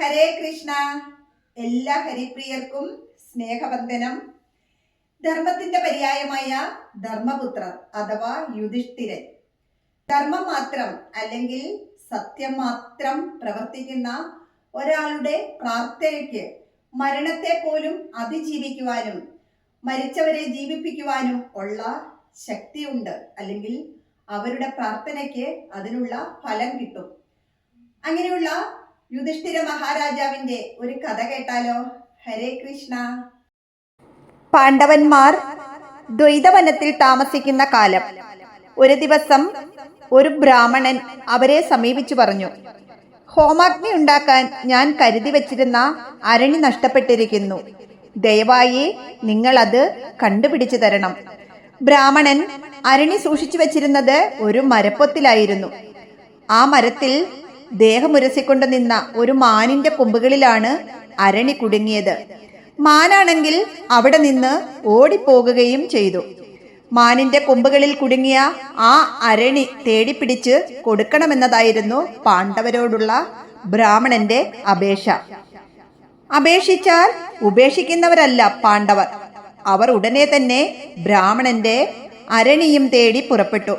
ഹരേ കൃഷ്ണ. എല്ലാ ഹരിപ്രിയർക്കും സ്നേഹവന്ദനം. ധർമ്മത്തിന്റെ പര്യായമായ ധർമ്മപുത്രർ അഥവാ യുധിഷ്ഠിരൻ. ധർമ്മം മാത്രം അല്ലെങ്കിൽ സത്യം മാത്രം പ്രവർത്തിക്കുന്ന ഒരാളുടെ പ്രാർത്ഥനയ്ക്ക് മരണത്തെ പോലും അതിജീവിക്കുവാനും മരിച്ചവരെ ജീവിപ്പിക്കുവാനും ഉള്ള ശക്തിയുണ്ട്. അല്ലെങ്കിൽ അവരുടെ പ്രാർത്ഥനയ്ക്ക് അതിനുള്ള ഫലം കിട്ടും. അങ്ങനെയുള്ള യുധിഷ്ഠിര മഹാരാജാവിന്റെ ഒരു കഥ കേട്ടാലോ? ഹരേ കൃഷ്ണ. പാണ്ഡവന്മാർ ദ്വൈതവനത്തിൽ താമസിക്കുന്ന കാലം. ഒരു ദിവസം ഒരു ബ്രാഹ്മണൻ അവരെ സമീപിച്ചു പറഞ്ഞു ഹോമാഗ്നി ഉണ്ടാക്കാൻ ഞാൻ കരുതി വച്ചിരുന്ന അരണി നഷ്ടപ്പെട്ടിരിക്കുന്നു. ദയവായി നിങ്ങൾ അത് കണ്ടുപിടിച്ചു തരണം. ബ്രാഹ്മണൻ അരണി സൂക്ഷിച്ചു വച്ചിരുന്നത് ഒരു മരപ്പൊത്തിലായിരുന്നു. ആ മരത്തിൽ ദേഹമുരസിക്കൊണ്ട് നിന്ന ഒരു മാനിന്റെ കൊമ്പുകളിലാണ് അരണി കുടുങ്ങിയത്. മാനാണെങ്കിൽ അവിടെ നിന്ന് ഓടിപ്പോകുകയും ചെയ്തു. മാനിന്റെ കൊമ്പുകളിൽ കുടുങ്ങിയ ആ അരണി തേടിപ്പിടിച്ച് കൊടുക്കണമെന്നതായിരുന്നു പാണ്ഡവരോടുള്ള ബ്രാഹ്മണന്റെ അപേക്ഷ. അപേക്ഷിച്ചാൽ ഉപേക്ഷിക്കുന്നവരല്ല പാണ്ഡവർ. അവർ ഉടനെ തന്നെ ബ്രാഹ്മണന്റെ അരണിയും തേടി പുറപ്പെട്ടു.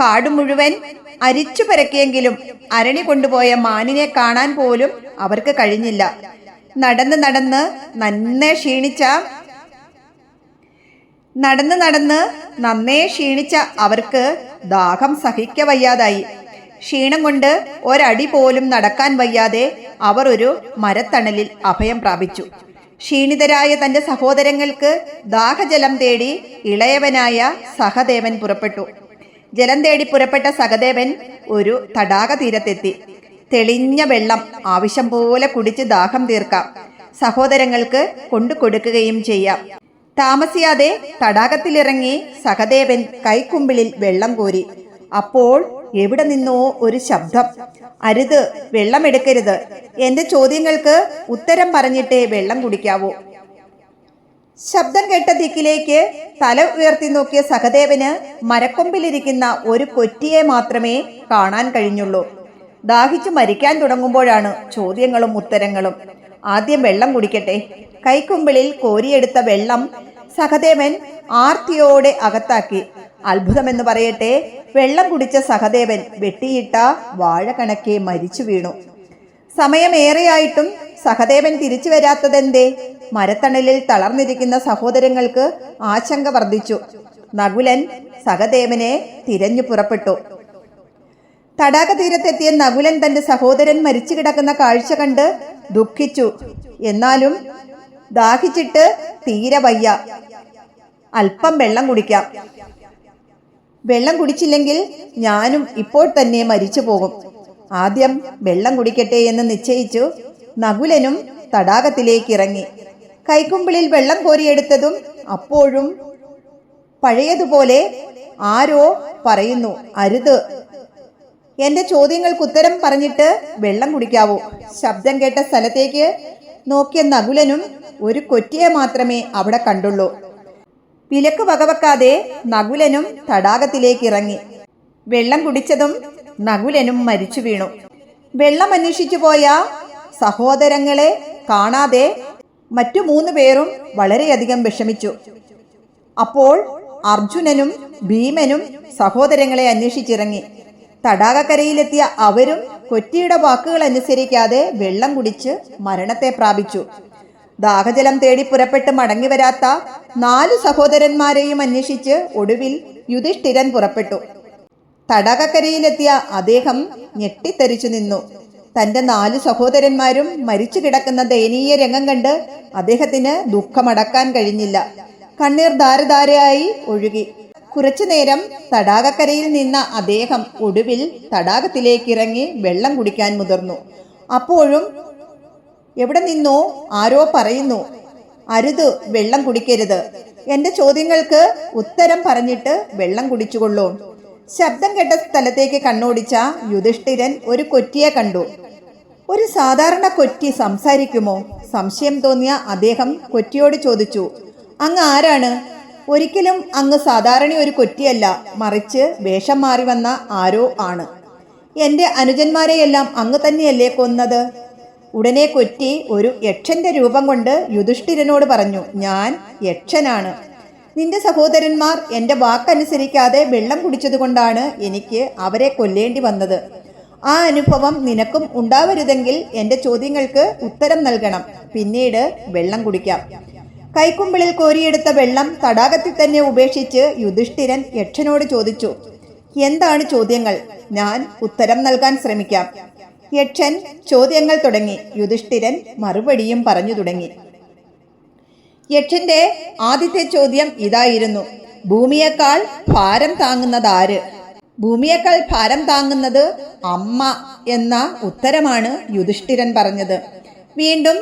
കാട് മുഴുവൻ അരിച്ചു പരക്കിയെങ്കിലും അരണി കൊണ്ടുപോയ മാനിനെ കാണാൻ പോലും അവർക്ക് കഴിഞ്ഞില്ല. നടന്ന് നടന്ന് നന്നേ ക്ഷീണിച്ച നടന്ന് നടന്ന് നന്നേ ക്ഷീണിച്ച അവർക്ക് ദാഹം സഹിക്ക വയ്യാതായി. ക്ഷീണം കൊണ്ട് ഒരടി പോലും നടക്കാൻ വയ്യാതെ അവർ ഒരു മരത്തണലിൽ അഭയം പ്രാപിച്ചു. ക്ഷീണിതരായ തന്റെ സഹോദരങ്ങൾക്ക് ദാഹജലം തേടി ഇളയവനായ സഹദേവൻ പുറപ്പെട്ടു. ജലം തേടി പുറപ്പെട്ട സഹദേവൻ ഒരു തടാക തീരത്തെത്തി തെളിഞ്ഞ വെള്ളം ആവശ്യം പോലെ കുടിച്ച് ദാഹം തീർക്കാം. സഹോദരങ്ങൾക്ക് കൊണ്ടു കൊടുക്കുകയും ചെയ്യാം. താമസിയാതെ തടാകത്തിലിറങ്ങി സഹദേവൻ കൈക്കുമ്പിളിൽ വെള്ളം കോരി. അപ്പോൾ എവിടെ നിന്നോ ഒരു ശബ്ദം. അരുത് വെള്ളമെടുക്കരുത് എന്റെ ചോദ്യങ്ങൾക്ക് ഉത്തരം പറഞ്ഞിട്ടേ വെള്ളം കുടിക്കാവൂ. ശബ്ദം കേട്ട ദിക്കിലേക്ക് തല ഉയർത്തി നോക്കിയ സഹദേവന് മരക്കൊമ്പിലിരിക്കുന്ന ഒരു കൊറ്റിയെ മാത്രമേ കാണാൻ കഴിഞ്ഞുള്ളൂ. ദാഹിച്ചു മരിക്കാൻ തുടങ്ങുമ്പോഴാണ് ചോദ്യങ്ങളും ഉത്തരങ്ങളും. ആദ്യം വെള്ളം കുടിക്കട്ടെ. കൈക്കുമ്പിളിൽ കോരിയെടുത്ത വെള്ളം സഹദേവൻ ആർത്തിയോടെ അകത്താക്കി. അത്ഭുതമെന്ന് പറയട്ടെ വെള്ളം കുടിച്ച സഹദേവൻ വെട്ടിയിട്ട വാഴ കണക്കെ മരിച്ചു വീണു. സമയമേറെയായിട്ടും സഹദേവൻ തിരിച്ചു വരാത്തതെന്തേ? മരത്തണലിൽ തളർന്നിരിക്കുന്ന സഹോദരങ്ങൾക്ക് ആശങ്ക വർദ്ധിച്ചു. നകുലൻ സഹദേവനെ തിരഞ്ഞു പുറപ്പെട്ടു. തടാക തീരത്തെത്തിയ നകുലൻ തന്റെ സഹോദരൻ മരിച്ചു കിടക്കുന്ന കാഴ്ച കണ്ട് ദുഃഖിച്ചു. എന്നാലും ദാഹിച്ചിട്ട് തീരെ വയ്യ. അല്പം വെള്ളം കുടിക്കാം. വെള്ളം കുടിച്ചില്ലെങ്കിൽ ഞാനും ഇപ്പോൾ തന്നെ മരിച്ചു പോകും ആദ്യം വെള്ളം കുടിക്കട്ടെ എന്ന് നിശ്ചയിച്ചു. നകുലനും തടാകത്തിലേക്ക് ഇറങ്ങി കൈക്കുമ്പിളിൽ വെള്ളം കോരിയെടുത്തതും അപ്പോഴും പഴയതുപോലെ ആരോ പറയുന്നു അരുത്. എന്റെ ചോദ്യങ്ങൾക്ക് ഉത്തരം പറഞ്ഞിട്ട് വെള്ളം കുടിക്കാവൂ. ശബ്ദം കേട്ട സ്ഥലത്തേക്ക് നോക്കിയ നകുലനും ഒരു കൊറ്റിയെ മാത്രമേ അവിടെ കണ്ടുള്ളൂ. വിലക്ക് വകവെക്കാതെ നകുലനും തടാകത്തിലേക്ക് ഇറങ്ങി വെള്ളം കുടിച്ചതും നകുലനും മരിച്ചു വീണു വെള്ളം അന്വേഷിച്ചു പോയ സഹോദരങ്ങളെ കാണാതെ മറ്റു മൂന്ന് പേരും വളരെയധികം വിഷമിച്ചു. അപ്പോൾ അർജുനനും ഭീമനും സഹോദരങ്ങളെ അന്വേഷിച്ചിറങ്ങി. തടാകക്കരയിലെത്തിയ അവരും കൊറ്റിയുടെ വാക്കുകൾ അനുസരിക്കാതെ വെള്ളം കുടിച്ച് മരണത്തെ പ്രാപിച്ചു. ദാഹജലം തേടി പുറപ്പെട്ട് മടങ്ങി വരാത്ത നാലു സഹോദരന്മാരെയും അന്വേഷിച്ച് ഒടുവിൽ യുധിഷ്ഠിരൻ പുറപ്പെട്ടു. തടാകക്കരയിലെത്തിയ അദ്ദേഹം ഞെട്ടിത്തെറിച്ചു നിന്നു. തന്റെ നാല് സഹോദരന്മാരും മരിച്ചു കിടക്കുന്ന ദയനീയ രംഗം കണ്ട് അദ്ദേഹത്തിന് ദുഃഖമടക്കാൻ കഴിഞ്ഞില്ല. കണ്ണീർ ധാരധാരയായി ഒഴുകി. കുറച്ചുനേരം തടാകക്കരയിൽ നിന്ന അദ്ദേഹം ഒടുവിൽ തടാകത്തിലേക്ക് ഇറങ്ങി വെള്ളം കുടിക്കാൻ മുതിർന്നു. അപ്പോഴും എവിടെ നിന്നോ? ആരോ പറയുന്നു. അരുത് വെള്ളം കുടിക്കരുത്. എന്റെ ചോദ്യങ്ങൾക്ക് ഉത്തരം പറഞ്ഞിട്ട് വെള്ളം കുടിച്ചുകൊള്ളൂ. ശബ്ദം കേട്ട സ്ഥലത്തേക്ക് കണ്ണോടിച്ച യുധിഷ്ഠിരൻ ഒരു കൊറ്റിയെ കണ്ടു. ഒരു സാധാരണ കൊറ്റി സംസാരിക്കുമോ? സംശയം തോന്നിയ അദ്ദേഹം കൊറ്റിയോട് ചോദിച്ചു. അങ്ങ് ആരാണ്? ഒരിക്കലും അങ്ങ് സാധാരണ ഒരു കൊറ്റിയല്ല. മറിച്ച് വേഷം മാറി വന്ന ആരോ ആണ്. എന്റെ അനുജന്മാരെയെല്ലാം അങ്ങ് തന്നെയല്ലേ കൊന്നത്? ഉടനെ കൊറ്റി ഒരു യക്ഷന്റെ രൂപം കൊണ്ട് യുധിഷ്ഠിരനോട് പറഞ്ഞു ഞാൻ യക്ഷനാണ്. നിന്റെ സഹോദരന്മാർ എന്റെ വാക്കനുസരിക്കാതെ വെള്ളം കുടിച്ചതുകൊണ്ടാണ് എനിക്ക് അവരെ കൊല്ലേണ്ടി വന്നത്. ആ അനുഭവം നിനക്കും ഉണ്ടാവരുതെങ്കിൽ എന്റെ ചോദ്യങ്ങൾക്ക് ഉത്തരം നൽകണം. പിന്നീട് വെള്ളം കുടിക്കാം. കൈക്കുമ്പിളിൽ കോരിയെടുത്ത വെള്ളം തടാകത്തിൽ തന്നെ ഉപേക്ഷിച്ച് യുധിഷ്ഠിരൻ യക്ഷനോട് ചോദിച്ചു എന്താണ് ചോദ്യങ്ങൾ? ഞാൻ ഉത്തരം നൽകാൻ ശ്രമിക്കാം. യക്ഷൻ ചോദ്യങ്ങൾ തുടങ്ങി. യുധിഷ്ഠിരൻ മറുപടിയും പറഞ്ഞു തുടങ്ങി. യക്ഷന്റെ ആദ്യത്തെ ചോദ്യം ഇതായിരുന്നു. ഭൂമിയേക്കാൾ ഭാരം താങ്ങുന്നത് ആര് ഭൂമിയേക്കാൾ ഭാരം താങ്ങുന്നത് അമ്മ എന്ന ഉത്തരമാണ് യുധിഷ്ഠിരൻ പറഞ്ഞത്. വീണ്ടും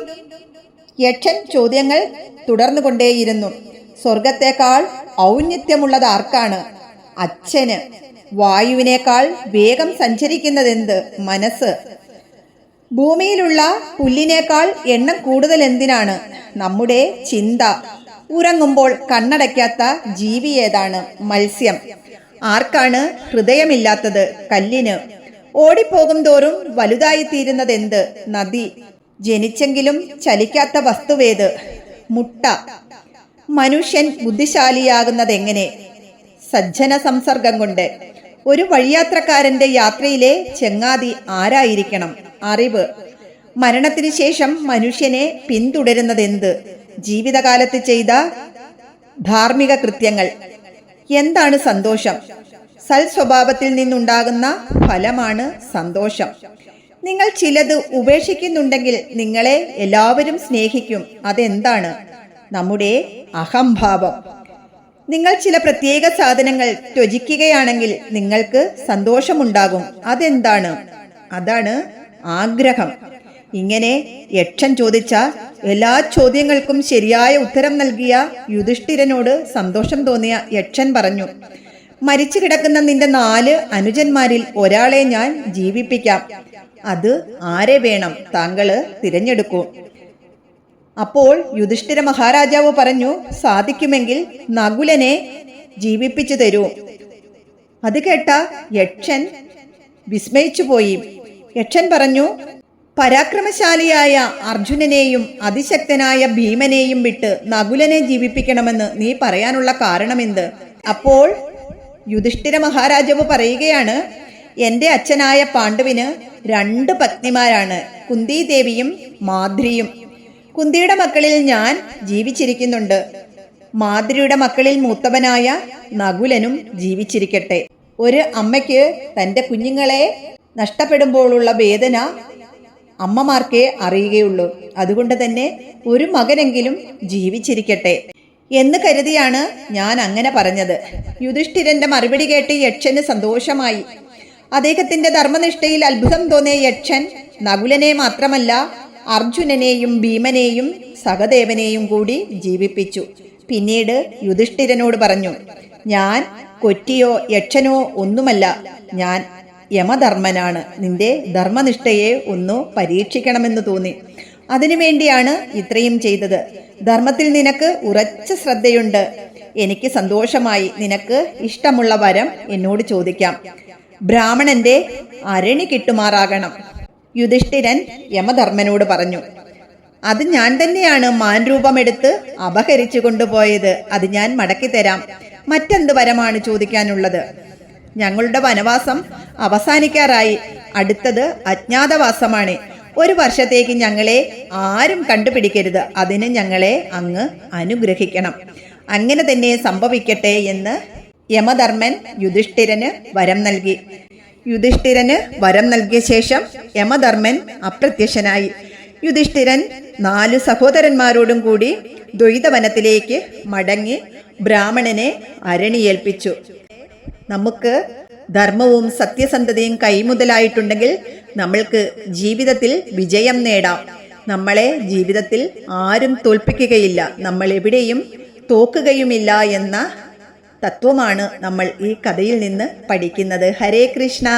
യക്ഷൻ ചോദ്യങ്ങൾ തുടർന്നു തുടർന്നുകൊണ്ടേയിരുന്നു. സ്വർഗത്തേക്കാൾ ഔന്നിത്യമുള്ളത് ആർക്കാണ്? അച്ഛന്. വായുവിനേക്കാൾ വേഗം സഞ്ചരിക്കുന്നതെന്ത്? മനസ്സ്. ഭൂമിയിലുള്ള പുല്ലിനേക്കാൾ എണ്ണം കൂടുതൽ എന്തിനാണ് നമ്മുടെ ചിന്ത. ഉറങ്ങുമ്പോൾ കണ്ണടയ്ക്കാത്ത ജീവി ഏതാണ്? മത്സ്യം. ആർക്കാണ് ഹൃദയമില്ലാത്തത്? കല്ലിന്. ഓടിപ്പോകും തോറും വലുതായി തീരുന്നത് എന്ത് നദി. ജനിച്ചെങ്കിലും ചലിക്കാത്ത വസ്തുവേത്? മുട്ട. മനുഷ്യൻ ബുദ്ധിശാലിയാകുന്നത് എങ്ങനെ സജ്ജന സംസർഗം കൊണ്ട്. ഒരു വഴിയാത്രക്കാരന്റെ യാത്രയിലെ ചെങ്ങാതി ആരായിരിക്കണം? അറിവ്. മരണത്തിന് ശേഷം മനുഷ്യനെ പിന്തുടരുന്നത് പിന്തുടരുന്നതെന്ത്? ജീവിതകാലത്ത് ചെയ്ത ധാർമ്മിക കൃത്യങ്ങൾ. എന്താണ് സന്തോഷം? സൽ സ്വഭാവത്തിൽ നിന്നുണ്ടാകുന്ന ഫലമാണ് സന്തോഷം. നിങ്ങൾ ചിലത് ഉപേക്ഷിക്കുന്നുണ്ടെങ്കിൽ നിങ്ങളെ എല്ലാവരും സ്നേഹിക്കും. അതെന്താണ്? നമ്മുടെ അഹംഭാവം. നിങ്ങൾ ചില പ്രത്യേക സാധനങ്ങൾ ത്യജിക്കുകയാണെങ്കിൽ നിങ്ങൾക്ക് സന്തോഷമുണ്ടാകും. അതെന്താണ്? അതാണ് ആഗ്രഹം. ഇങ്ങനെ യക്ഷൻ ചോദിച്ച എല്ലാ ചോദ്യങ്ങൾക്കും ശരിയായ ഉത്തരം നൽകിയ യുധിഷ്ഠിരനോട് സന്തോഷം തോന്നിയ യക്ഷൻ പറഞ്ഞു മരിച്ചു കിടക്കുന്ന നിന്റെ നാല് അനുജന്മാരിൽ ഒരാളെ ഞാൻ ജീവിപ്പിക്കാം. അത് ആരെ വേണം? താങ്കൾ തിരഞ്ഞെടുക്കൂ. അപ്പോൾ യുധിഷ്ഠിര മഹാരാജാവ് പറഞ്ഞു സാധിക്കുമെങ്കിൽ നകുലനെ ജീവിപ്പിച്ചു തരൂ. അത് കേട്ട യക്ഷൻ വിസ്മയിച്ചു പോയി യക്ഷൻ പറഞ്ഞു പരാക്രമശാലിയായ അർജുനനെയും അതിശക്തനായ ഭീമനെയും വിട്ട് നകുലനെ ജീവിപ്പിക്കണമെന്ന് നീ പറയാനുള്ള കാരണമെന്ത്? അപ്പോൾ യുധിഷ്ഠിര മഹാരാജാവ് പറയുകയാണ് എന്റെ അച്ഛനായ പാണ്ഡുവിന് രണ്ട് പത്നിമാരാണ് കുന്തിദേവിയും മാദ്രിയും കുന്തിയുടെ മക്കളിൽ ഞാൻ ജീവിച്ചിരിക്കുന്നുണ്ട്. മാദ്രിയുടെ മക്കളിൽ മൂത്തവനായ നകുലനും ജീവിച്ചിരിക്കട്ടെ. ഒരു അമ്മയ്ക്ക് തന്റെ കുഞ്ഞുങ്ങളെ നഷ്ടപ്പെടുമ്പോഴുള്ള വേദന അമ്മമാർക്കേ അറിയുകയുള്ളൂ. അതുകൊണ്ട് തന്നെ ഒരു മകനെങ്കിലും ജീവിച്ചിരിക്കട്ടെ എന്ന് കരുതിയാണ് ഞാൻ അങ്ങനെ പറഞ്ഞത്. യുധിഷ്ഠിരന്റെ മറുപടി കേട്ട് യക്ഷന് സന്തോഷമായി. അദ്ദേഹത്തിന്റെ ധർമ്മനിഷ്ഠയിൽ അത്ഭുതം തോന്നിയ യക്ഷൻ നകുലനെ മാത്രമല്ല അർജുനനെയും ഭീമനെയും സഹദേവനെയും കൂടി ജീവിപ്പിച്ചു. പിന്നീട് യുധിഷ്ഠിരനോട് പറഞ്ഞു ഞാൻ കൊറ്റിയോ യക്ഷനോ ഒന്നുമല്ല. ഞാൻ യമധർമ്മനാണ്. നിന്റെ ധർമ്മനിഷ്ഠയെ ഒന്നു പരീക്ഷിക്കണമെന്ന് തോന്നി. അതിനുവേണ്ടിയാണ് ഇത്രയും ചെയ്തത്. ധർമ്മത്തിൽ നിനക്ക് ഉറച്ച ശ്രദ്ധയുണ്ട്. എനിക്ക് സന്തോഷമായി. നിനക്ക് ഇഷ്ടമുള്ള വരം എന്നോട് ചോദിക്കാം. ബ്രാഹ്മണന്റെ അരണി കിട്ടുമാറാകണം. യുധിഷ്ഠിരൻ യമധർമ്മനോട് പറഞ്ഞു. അത് ഞാൻ തന്നെയാണ് മാൻ മാൻരൂപമെടുത്ത് അപഹരിച്ചു കൊണ്ടുപോയത്. അത് ഞാൻ മടക്കി തരാം മറ്റെന്ത് വരമാണ് ചോദിക്കാനുള്ളത്? ഞങ്ങളുടെ വനവാസം അവസാനിക്കാറായി. അടുത്തത് അജ്ഞാതവാസമാണ്. ഒരു വർഷത്തേക്ക് ഞങ്ങളെ ആരും കണ്ടുപിടിക്കരുത്. അതിന് ഞങ്ങളെ അങ്ങ് അനുഗ്രഹിക്കണം. അങ്ങനെ തന്നെ സംഭവിക്കട്ടെ എന്ന് യമധർമ്മൻ യുധിഷ്ഠിരന് വരം നൽകി. യുധിഷ്ഠിരന് വരം നൽകിയ ശേഷം യമധർമ്മൻ അപ്രത്യക്ഷനായി. യുധിഷ്ഠിരൻ നാലു സഹോദരന്മാരോടും കൂടി ദ്വൈതവനത്തിലേക്ക് മടങ്ങി ബ്രാഹ്മണനെ അരണിയേൽപ്പിച്ചു. നമുക്ക് ധർമ്മവും സത്യസന്ധതയും കൈമുതലായിട്ടുണ്ടെങ്കിൽ നമ്മൾക്ക് ജീവിതത്തിൽ വിജയം നേടാം. നമ്മളെ ജീവിതത്തിൽ ആരും തോൽപ്പിക്കുകയില്ല. നമ്മൾ എവിടെയും തോക്കുകയുമില്ല എന്ന തത്വമാണ് നമ്മൾ ഈ കഥയിൽ നിന്ന് പഠിക്കുന്നത്. ഹരേ കൃഷ്ണ.